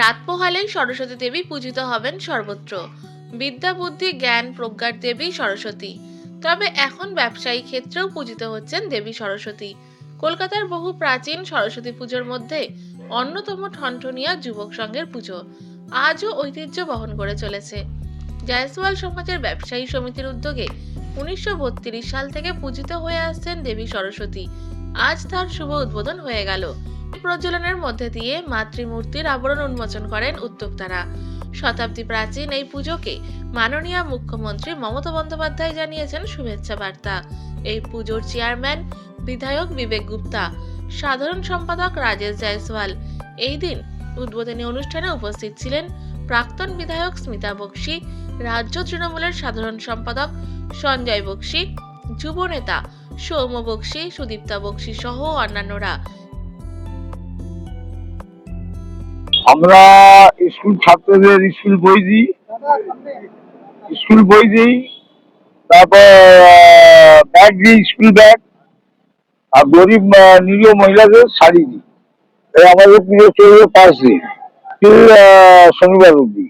রাত পোহালেই সরস্বতী দেবী পূজিত হবেন সর্বত্র। বিদ্যা, বুদ্ধি, জ্ঞান, প্রজ্ঞার দেবী সরস্বতী। তবে এখন ব্যবসায়ী ক্ষেত্রেও পূজিত হচ্ছেন দেবী সরস্বতী। কলকাতার বহু প্রাচীন সরস্বতী পুজোর মধ্যে অন্যতম ঠনঠনিয়া যুবক সংঘের পুজো। আজও ঐতিহ্য বহন করে চলেছে। জয়সওয়াল সমাজের ব্যবসায়ী সমিতির উদ্যোগে উনিশশো বত্রিশ সাল থেকে পূজিত হয়ে আসছেন দেবী সরস্বতী। আজ তার শুভ উদ্বোধন হয়ে গেল। প্রজ্বলনের মধ্যে দিয়ে মাতৃমূর্তির আবরণ উন্মোচন করেন উদ্যোক্তারা। শতাব্দী প্রাচীন এই পুজোকে মাননীয় মুখ্যমন্ত্রী মমতা বন্দ্যোপাধ্যায় জানিয়েছেন শুভেচ্ছা বার্তা। এই পুজোর চেয়ারম্যান বিধায়ক বিবেক গুপ্তা, সাধারণ সম্পাদক রাজেশ জয়সওয়াল। এই দিন উদ্বোধনী অনুষ্ঠানে উপস্থিত ছিলেন প্রাক্তন বিধায়ক স্মিতা বক্সি, রাজ্য তৃণমূলের সাধারণ সম্পাদক সঞ্জয় বক্সি, যুব নেতা সৌম্য বক্সি, সুদীপ্তা বক্সি সহ অন্যান্যরা। আমরা স্কুল ছাত্রদের স্কুল বই দিই। স্কুল বই দিই, তারপর ব্যাগ দিই স্কুল ব্যাগ আর গরিব নিরীহ মহিলাদের শাড়ি দিই। আমাদের পুজো চলবে পাঁচ দিন শনিবার অব্দি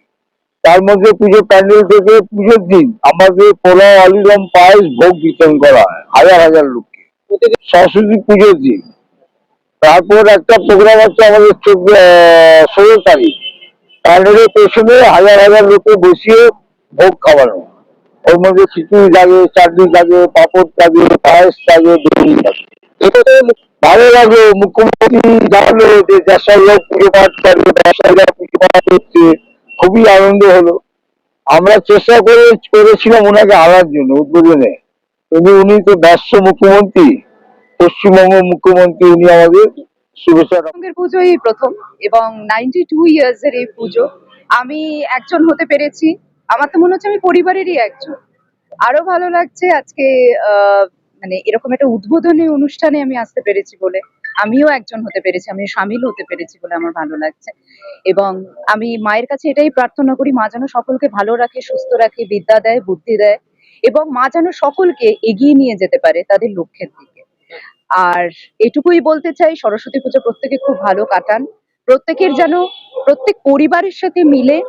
তার মধ্যে পুজো প্যান্ডেল থেকে পুজোর দিন আমাদের পোলাও আলুদম পায়েস ভোগ বিতরণ করা হয় হাজার হাজার লোককে। সরস্বতী পুজোর দিন তারপর একটা প্রোগ্রাম আছে আমাদের ষোলো তারিখ। প্যান্ডেলের পেছনে হাজার হাজার লোকে বসিয়ে ভোগ খাওয়ানো। ওর মধ্যে খিচুড়ি থাকে চাটনি লাগে, পাঁপড় লাগে, পায়েস লাগে, দই থাকে এটাতে ভালো লাগল। মুখ্যমন্ত্রী জানালো যে দেশের লোক পুজো পাঠ করে ব্যবসায়ীরা পুজো পাঠ করছে খুবই আনন্দ হলো। আমরা চেষ্টা করে, করেছিলাম ওনাকে আনার জন্য, উদ্বোধনে। কিন্তু উনি তো ব্যস্ত মুখ্যমন্ত্রী। পশ্চিমবঙ্গ মুখ্যমন্ত্রী, উনি আমাদের শুভেচ্ছা পুজোই প্রথম এবং নাইনটি টু ইয়ার্স এর এই পুজো। আমি একজন হতে পেরেছি। আমার তো মনে হচ্ছে আমি পরিবারেরই একজন। আরও ভালো লাগছে আজকে মানে এরকম একটা উদ্বোধনী অনুষ্ঠানে আমি আসতে পেরেছি বলে। আমিও একজন হতে পেরেছি, আমি সামিল হতে পেরেছি বলে আমার ভালো লাগছে। এবং আমি মায়ের কাছে এটাই প্রার্থনা করি, মা যেন সকলকে ভালো রাখে, সুস্থ রাখে, বিদ্যা দেয়, বুদ্ধি দেয় এবং মা যেন সকলকে এগিয়ে নিয়ে যেতে পারে তাদের লক্ষ্যের দিকে। আর এটুকুই বলতে চাই, সরস্বতী পুজো প্রত্যেকে খুব ভালো কাটান। প্রত্যেকের যেন, প্রত্যেক পরিবারের সাথে মিলে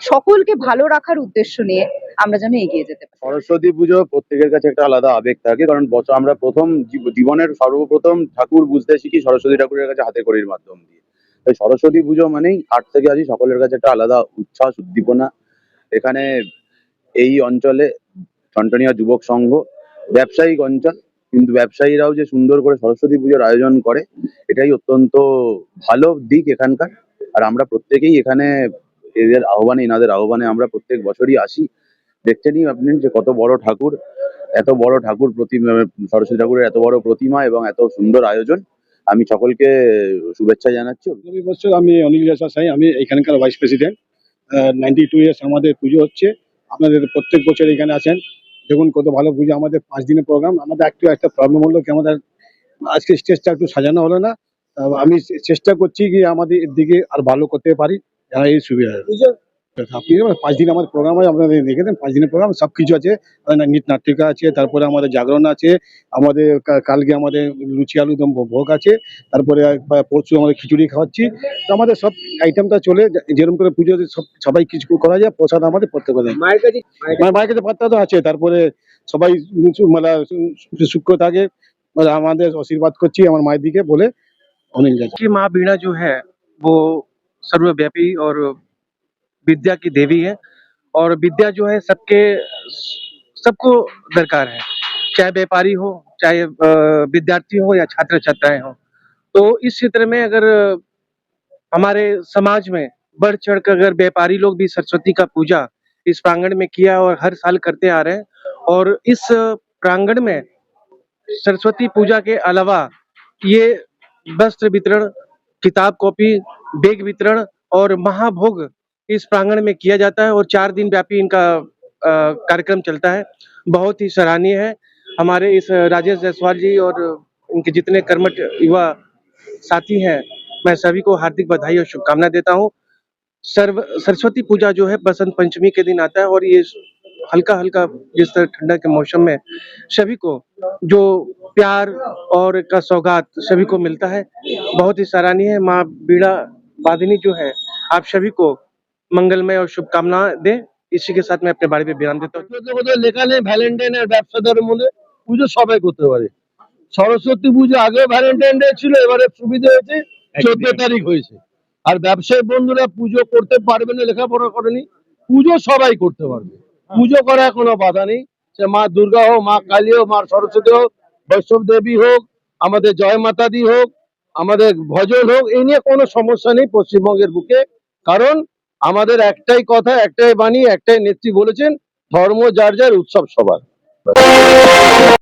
সকলকে ভালো রাখার উদ্দেশ্য নিয়ে আমরা যেন এগিয়ে যেতে পারি। সরস্বতী পুজো প্রত্যেকের কাছে একটা আলাদা আবেগ থাকে, কারণ বছর, আমরা প্রথম জীব- জীবনের সর্বপ্রথম ঠাকুর বুঝতে শিখি সরস্বতী ঠাকুরের কাছে হাতে কড়ির মাধ্যম দিয়ে। তাই সরস্বতী পুজো মানেই আট থেকে আজই সকলের কাছে একটা আলাদা উচ্ছ্বাস, উদ্দীপনা। এখানে এই অঞ্চলে, টনটনিয়া যুবক সংঘ, ব্যবসায়িক অঞ্চল কিন্তু ব্যবসায়ীরাও যে সুন্দর করে সরস্বতী পুজোর আয়োজন করে, এটাই অত্যন্ত ভালো দিক এখানকার। আর আমরা প্রত্যেকেই এখানে এদের আহ্বানে, এনাদের আহ্বানে আমরা প্রত্যেক বছরই আসি। দেখতে দেখছেনই আপনি যে কত বড় ঠাকুর, এত বড় ঠাকুর প্রতিমা সরস্বতী ঠাকুরের এত বড় প্রতিমা এবং এত সুন্দর আয়োজন। আমি সকলকে শুভেচ্ছা জানাচ্ছি। বছর আমি অনিল জাসা সাই, আমি এখানকার vice president. Ninety two years আমাদের পুজো হচ্ছে। আপনাদের প্রত্যেক বছর এখানে আছেন দেখুন কত ভালো পুজো, আমাদের পাঁচ দিনের প্রোগ্রাম আমাদের একটু একটা প্রবলেম হলো কি, আমাদের আজকে স্টেজটা একটু সাজানো হলো না। আমি চেষ্টা করছি কি আমাদের এর দিকে আর ভালো করতে পারি, যারা এই সুবিধা। আপনি যেমন পাঁচ দিন আমাদের প্রোগ্রাম আছে আপনাদের দেখে দেন পাঁচ দিনের প্রোগ্রাম সব কিছু আছে আমাদের নৃত্য নাট্যিকা আছে তারপরে আমাদের জাগরণ আছে আমাদের কা- কালকে আমাদের লুচি আলু দম ভোগ আছে তারপরে আহ, পরশু আমাদের খিচুড়ি খাওয়াচ্ছি তো আমাদের সব আইটেমটা চলে যে- যেরকম করে পুজোতে সব সবাই কিছু করা যায় প্রসাদ আমাদের প্রত্যেক দিন মায়ের কাছে মানে মায়ের কাছে পাত্তা তো আছে তারপরে সবাই সু- মানে সু- সুক্ষ থাকে মানে আমাদের আশীর্বাদ করছি আমার মায়ের দিকে বলে অনেক যাচ্ছে की माँ बीणा जो है वो सर्वव्यापी और विद्या की देवी है। और विद्या जो है सबके, सबको दरकार है। चाहे व्यापारी हो, चाहे विद्यार्थी हो या छात्र छात्राएँ हो। तो इस क्षेत्र में अगर हमारे समाज में बढ़ चढ़ कर अगर व्यापारी लोग भी सरस्वती का पूजा इस प्रांगण में किया और हर साल करते आ रहे हैं और इस प्रांगण में सरस्वती पूजा के अलावा ये वस्त्र वितरण, किताब कॉपी, बैग वितरण और महाभोग इस प्रांगण में किया जाता है और चार दिन व्यापी इनका कार्यक्रम चलता है। बहुत ही सराहनीय है। हमारे इस राजेश जायसवाल जी और इनके जितने कर्मठ युवा साथी हैं, मैं सभी को हार्दिक बधाई और शुभकामना देता हूँ। सर्व, सरस्वती पूजा जो है बसंत पंचमी के दिन आता है और ये हल्का हल्का जिस तरह ठंडा के मौसम में सभी को, जो प्यार और का सौगात सभी को मिलता है। बहुत ही सराहनीय है। माँ बीड़ा वादिनी जो है, आप सभी को मंगलमय और शुभकामनाएं दें इसी के साथ मैं अपने बारे में बयान देता हूँ পুজোতে বোধহয় লেখা নেই ভ্যালেন্টাইন আর ব্যবসাদারের মধ্যে পুজো সবাই করতে পারে সরস্বতী পুজো আগেও ভ্যালেন্টাইন ডে ছিল এবারে সুবিধা হয়েছে চোদ্দ তারিখ হয়েছে আর ব্যবসায়ী বন্ধুরা পুজো করতে পারবে না লেখাপড়া করেনি পুজো সবাই করতে পারবে পুজো করার কোনো বাধা নেই সে মা দুর্গা হোক মা কালী হোক মা সরস্বতী হোক বৈষ্ণব দেবী হোক আমাদের জয় মাতা দি হোক আমাদের ভজন হোক এই নিয়ে কোনো সমস্যা নেই পশ্চিমবঙ্গের বুকে কারণ আমাদের একটাই কথা একটাই বাণী একটাই নেত্রী বলেছেন ধর্ম যার যার উৎসব সবার।